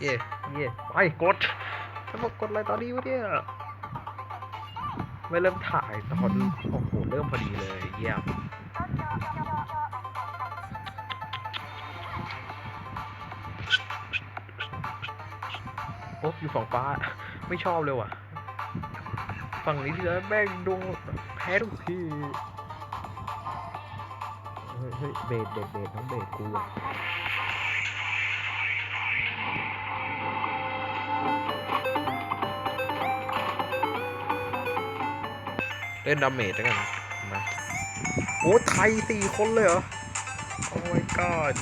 เย่เย่ไปกดจะมากดอะไรตอนนี้วะเนี่ยไม่เริ่มถ่ายตอนโอ้โหเริ่มพอดีเลยเยี่ยมโอ้อยู่ฝั่งฟ้า ไม่ชอบเลยว่ะ ฝั่งนี้ที่แล้วแม่งดวงแพ้ทุกที เฮ้ยเฮ้ยเบสเบสเบสน้องเบสกูอะ เล่นดาเมจแล้วกันมาโอ้ไทยสี่คนเลยเหรอ โอ้ my god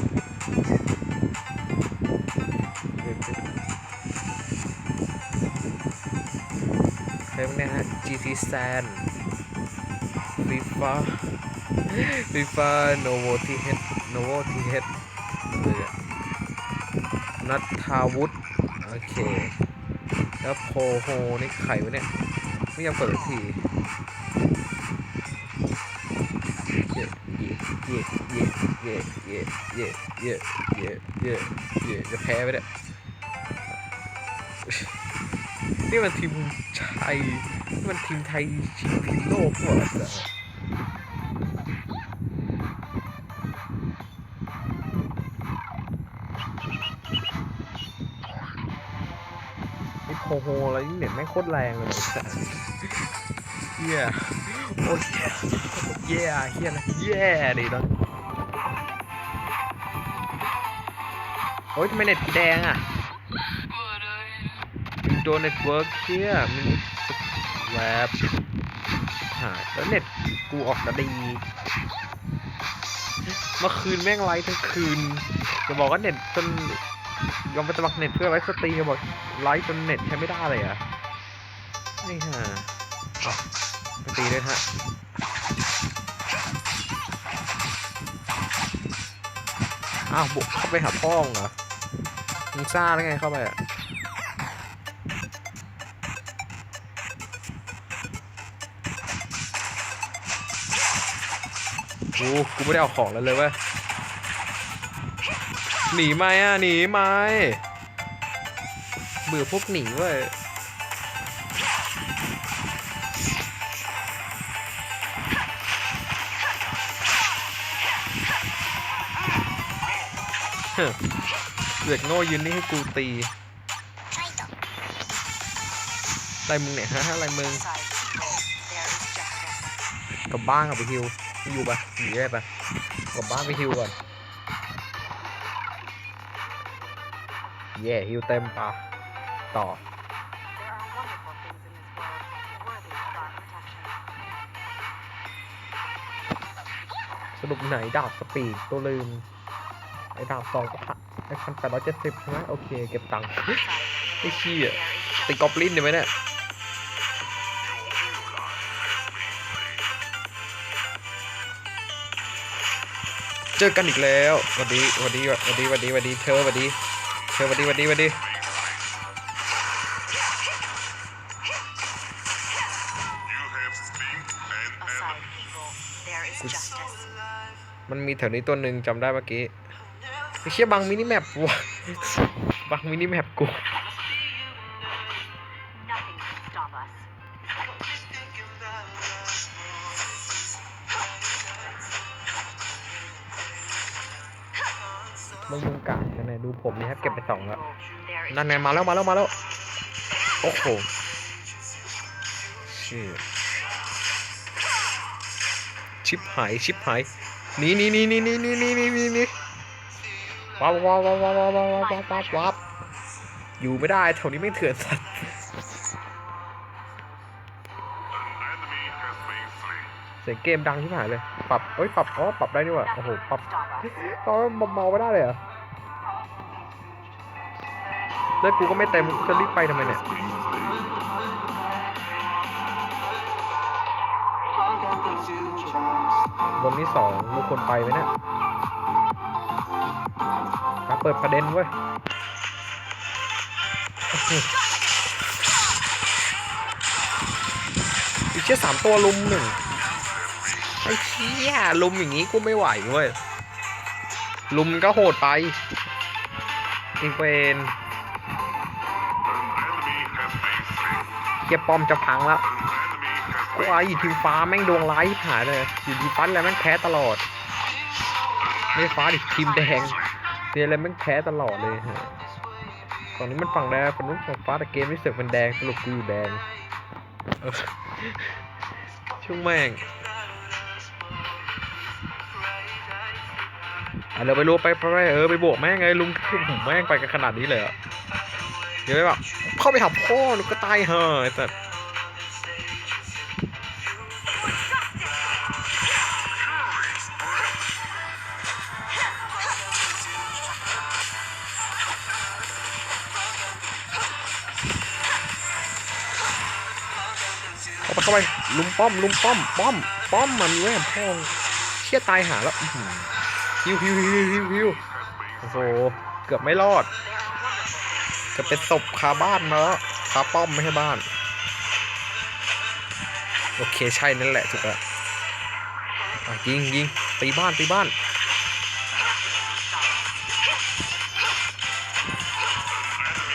เบสเบสใครเนี่ยฮะ GT Sand FIFA FIFA Novo TH Novo TH เลยนัทธาวุฒิโอเค แล้วโพโฮนี่ใครวะเนี่ย ไม่ยังเปิดที เย่เย่เย่เย่เย่เย่เย่เย่เย่จะแพ้ไปเนี่ยนี่มันทีมไทยนี่มันทีมไทยชิงทีมโลกเหรอจ๊ะไอ้โพโฮอะไรนี่เน็ตไม่โคตรแรงเลยเฮีย โอ้ยเย่เฮียนะเย่ดิตอนโอ้ยทำไมเน็ตแดงอะวินโดว์เน็ตเวิร์กเชี่ยมินิแวบหายแล้วเน็ตกูออกจะดีเมื่อคืนแม่งไลฟ์ทั้งคืนจะบอกว่าเน็ตจนยอมไปสมัครเน็ตเพื่อไว้สตรีมบอกไลฟ์จนเน็ตใช้ไม่ได้เลยเหรอะนี่ฮะอะ ตีเลยฮะอ้าวบุกเข้าไปหาพ่องเหรอมึงซ่าได้ไงเข้าไปอะกูกูไม่ได้เอาของแล้วเลยเว้ยหนีไหมอะหนีไหมเบื่อพวกหนีเว้ย เด็กโง่ยืนนี่ให้กูตีอะไรมึงเนี่ยฮะอะไรมึงกลับบ้านกับไปฮิวไม่อยู่ปะหนีได้ปะกลับบ้านไปฮิวก่อนเย่ฮิวเต็มปะต่อสรุปไหนดาบสปีดตัวลืม ไอ้ดาบสองก็พันไอ้พันแปดร้อยเจ็ดสิบใช่ไหมโอเค เก็บตังค์ไอ้ขี้อะตีกอบลินได้ไหมเนี่ยเจอกันอีกแล้วหวันดีหวันดีหวันดีหวันดีหวันดีเธอหวันดีเธอหวันดีหวันดีหวันดี You have been an Aside evil, there is Good. justice. มันมีแถวนี้ตัวหนึ่งจำได้เมื่อกี้ไอ้ เชี่ยบังมินิแมปวะบังมินิแมปกูมึงมึงกาดกันเนี่ยดูผมนี่ครับเก็บไปสองแล้ว นั่นไงมาแล้วมาแล้วมาแล้ว โอ้โหชี่ยชิปหายชิปหายนีหนีหนีหนีหนีหนีหนีหนีหนีหนี ว้าวว้าวว้าวว้าวว้าวว้าวว้าวว้าวว้าวว้าวอยู่ไม่ได้แถวนี้ไม่เถื่อนสัตว์เสียงเกมดังที่หายเลย ปรับเอ้ยปรับอ๋อปรับได้นี่หว่าโอ้โหปรับ can stop us. ตอนเมาไม่ได้เลยเหรอเลือดกูก็ไม่เต็มจะรีบไปทำไมเนี่ยบนที่สองมีคนไปไหมเนี่ย ปิดประเด็นเว้ยอีกเชี่ยสามตัวลุมหนึ่งไอ้เชี่ยลุมอย่างงี้กูไม่ไหวเว้ยลุมก็โหดไปอีกเป็นเกียปอมจะพังแล้วกูว่าอยู่ทีมฟ้าแม่งดวงร้ายหายเลยอยู่ดีฟันแล้วแม่งแพ้ตลอด ไม่ฟ้าดิทีมแดง เตียอะไรแม่งแพ้ตลอดเลยฮะฝั่งนี้มันฝั่งแดงฝั่งนู้นฝั่งฟ้าแต่เกมนี่เสือกเป็นแดงสรุปกูอยู่แดงเออช่วงแม่งอะเราไปรู้ไปไปไปเออไปบวกแม่งไงลุงผมแม่งไปกันขนาดนี้เลยเหรอเดี๋ยวไปแบบเข้าไปหาพ่อหนูก็ตายเห่อะไเข้าไปลุมป้อมลุมป้อมป้อมป้อมมันมีไว้กับพ่อเชี่ยตายหาแล้วฮิวฮิวฮิวฮิวฮิวโอ้โหเกือบไม่รอดเกือบเป็นศพคาบ้านมาแล้วคาป้อมไม่ใช่บ้าน โอเคใช่นั่นแหละถูกแล้วยิงยิงตีบ้านตีบ้าน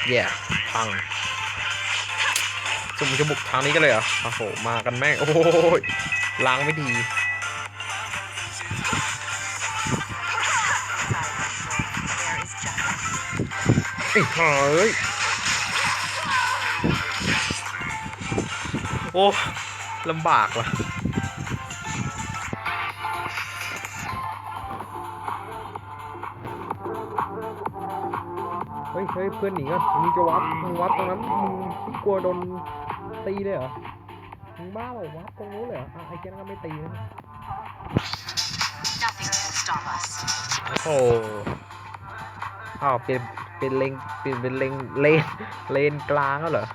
แย่พัง จุมจะบุกทางนี้กันเลยเหรอโอ้โหมากันแม่งโอ้ยล้างไม่ดีไอ้เฮ้ยโอ้ลำบากว่ะเฮ้ยเฮ้ยเพื่อนหนีอะมึงจะวัดมึงวัดตรงนั้นมึงกลัวโดน ตีเลยเหรอมึงบ้าเหรอวัดตรงนู้นเลยเหรออะไอ้แกนั่นก็ไม่ตีนะ Nothing can stop us. โอ้โหอ้าวเป็นเป็นเลนเป็นเป็นเลนเลนเลนกลางแล้วเหรอ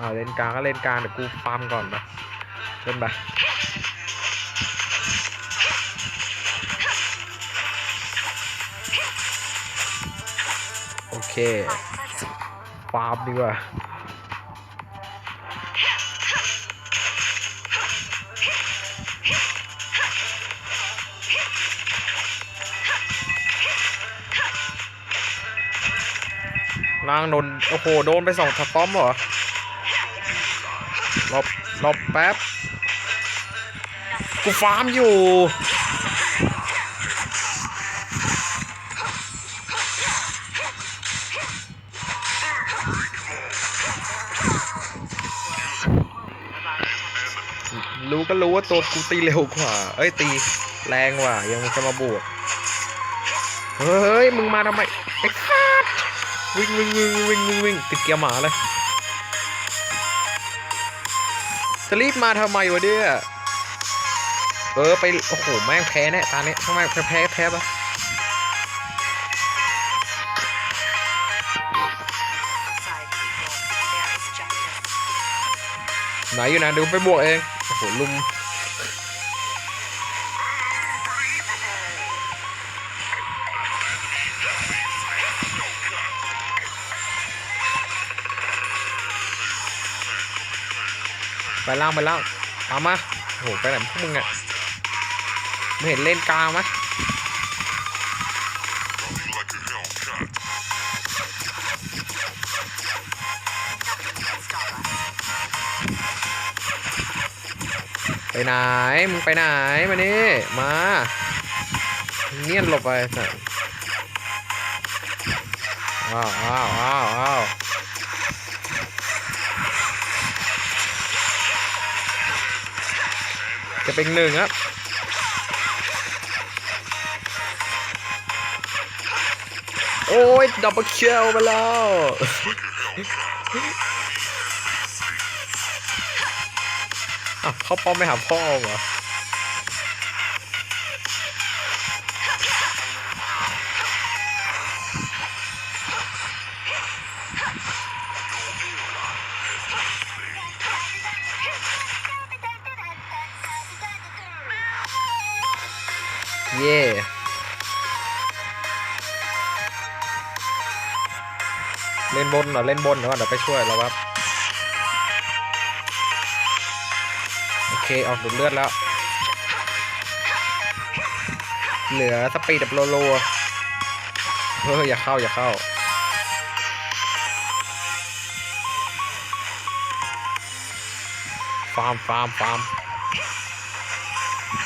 อ่าวเลนกลางก็เลนกลางเดี๋ยวกูฟาร์มก่อนนะเล่นไปโอเคฟาร์มดีกว่า นางโดนโอ้โหโดนไปสองทับป้อมเหรอหลบหลบแป๊บ กูฟาร์มอยู่ รู้ก็รู้ว่าตัวกูตีเร็วกว่า เอ้ยตีแรงกว่า ยังจะมาบวก เฮ้ย มึงมาทำไม วิ่งวิ่งวิ่งวิ่งวิ่งวิ่งติดเกียร์หมาเลยจะรีบมาทำไมวะเนี่ยเออไปโอ้โหแม่งแพ้แน่ตาเนี้ยทำไมแพ้แพ้แพ้ปะไหนอยู่นะเดูไปบวกเองโอ้โหลุม ไปล่างไปล่างเอามาโอ้โหไปไหนพวกมึงอะไม่เห็นเล่นกลางไหมไปไหน มึงไปไหน มานี่ มา เนียนหลบไปอ้าวอ้าวอ้าวอ้าว จะเป็นหนึ่งครับโอ้ยดับเบิลคิลไปแล้วเขาป้อมไปหาพ่อเหรอ นบนเราเล่นบนเดี๋ยวเดี๋ยวไปช่วยเราวครับโอเคออกดูดเลือดแล้ว เหลือสปีดแบบโลโลเฮ้ยอย่าเข้าอย่าเข้าฟาร์มฟาร์มฟาร์ม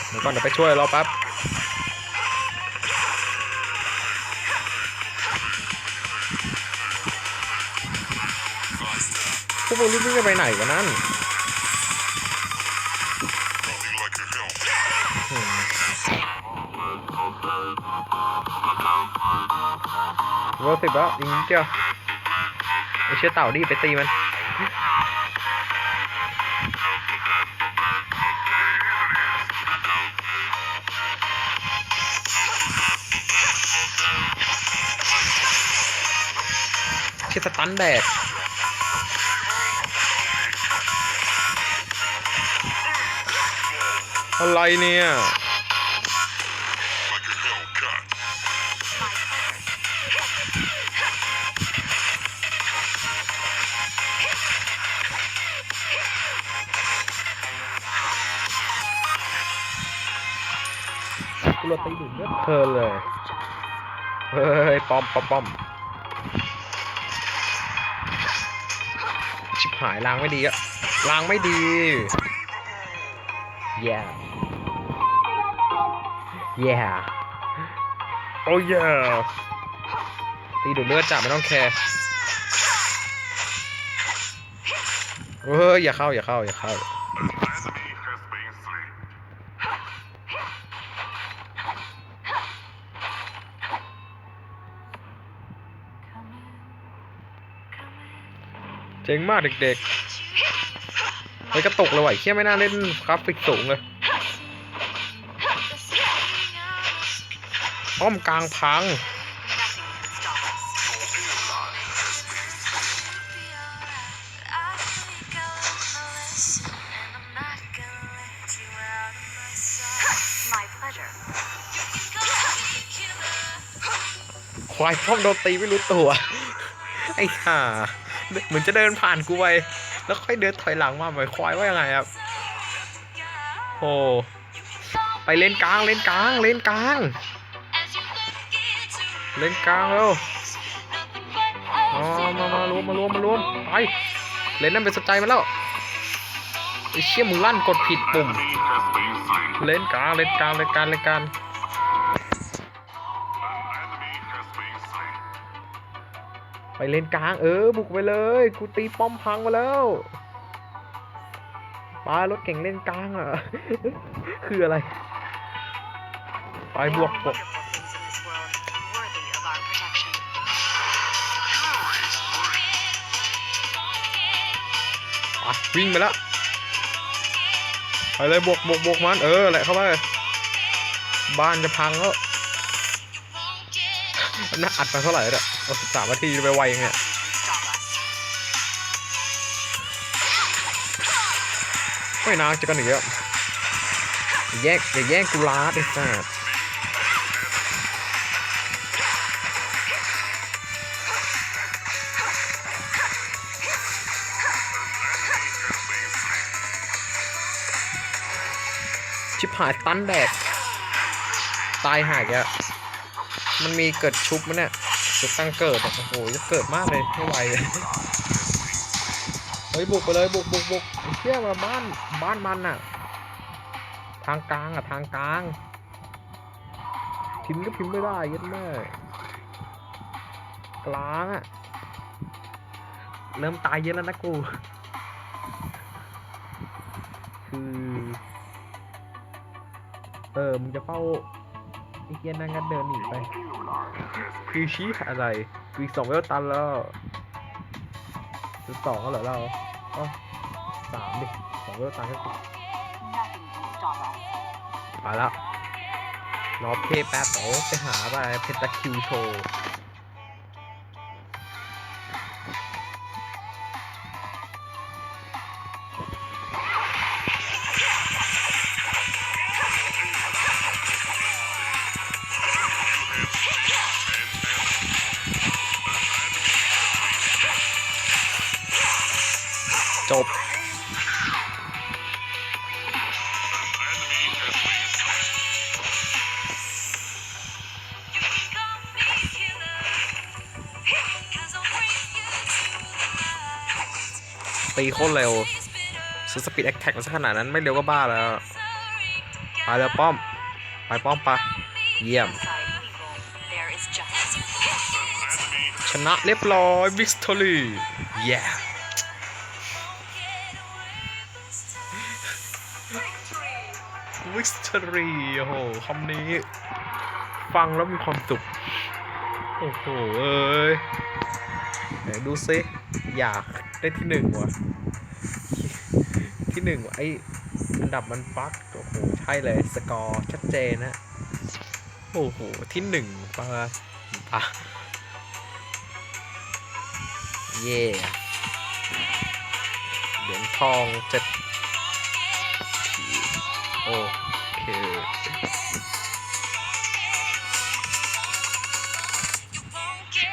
เดี๋ยวก่อนเดี๋ยวไปช่วยเราแป๊บ พวกมึงรีบวิ่งกันไปไหนกันนั่นเวอร์สิบแล้วยิงเดียวไอเชี่ยเต่าดิไปตีมันเชี่ยสตันแดก อะไรเนี่ยกูโรตีดูดเลือดเพลินเลย เฮ้ยป้อมป้อมป้อมชิบหายล้างไม่ดีอะล้างไม่ดี แย่แย่โอ้ยแย่ตีดูดเลือดจับไม่ต้องแคร์เฮ้ยอย่าเข้าอย่าเข้าอย่าเข้าเจ๋งมากเด็กๆ เฮ้ยกระตกเลยว่ะไอ้เชี่ยไม่น่าเล่นกราฟิกสูงเลยป้อมกลางพัง My pleasure. ควายป้อมโดนตีไม่รู้ตัว ไอ้ห่าเหมือนจะเดินผ่านกูไป แล้วค่อยเดินถอยหลังมาหมือนควายว่ายังไงครับโอ้ไปเล่นกลางเล่นกลางเล่นกลาง เล่นกลางเร็วอ๋อมามารวมมารวมมารวมไปเล่นนั่นเป็นสใจมันแล้วไอ้เชี่ยมึงลั่นกดผิดปุ่ม เล่นกลางเล่นกลางเล่นกลางเล่นกลาง ไปเล่นกลางเออบุกไปเลยกูตีป้อมพังมาแล้วปารถเก่งเล่นกลางอะคืออะไรไปบวกบวกวิ่งไปแล้วไปเลยบวกบวกบวกมันเออแหละเข้าไปบ้านจะพังแล้ว น่าอัดไปเท่าไหร่เนี่ยโอ้สามนาทีไปไวยังเนี่ยไม่นานจะกันอีกแล้วแยกอย่าแย่งกูลาดไอ้สัสชิบหายตันแดกตายหายแก มันมีเกิดชุบมั้ยเนี่ยจะตั้งเกิดโอ้โหจะเกิดมากเลยไม่ไหวเลยเฮ้ยบุกไปเลยบุกบุกบุกเชี่ยมาบ้านบ้านมันอะทางกลางอะทางกลาง พิมพ์ก็พิมพ์ไม่ได้ยัดแม่กลางอะเริ่มตายเยอะแล้วนะกูคือเออมึงจะเฝ้า อ้เหี้ยนั่งกันเดินหนีไปคือชี้อะไรคืออีกสองเวลตันแล้วจะสองแล้วเหรอเราอ๋อสามดิสองเวลตันก็สิ Nothing can stop us. มาละรอเพย์แป๊บเดี๋ยวไปหาอะไรเพนตาคิวโชว์ ตีโคตรเร็วซื้อสปีดแอคแท็กมาสักขนาดนั้นไม่เร็วก็บ้าแล้วไปแล้วป้อม ไปป้อมไปเยี่ยม ชนะเรียบร้อยวิกตอรี่เย้วิกตอรี่โอ้โหคำนี้ ฟังแล้วมีความสุข โอ้โห เอ้ยดูซิ อยาก ได้ที่หนึ่งว่ะ ที่หนึ่งว่ะไออันดับมันปักโอ้โหใช่เลยสกอร์ชัดเจนนะโอ้โหที่หนึ่งปะปะเย่เหรียญทองเจ็ดโอ้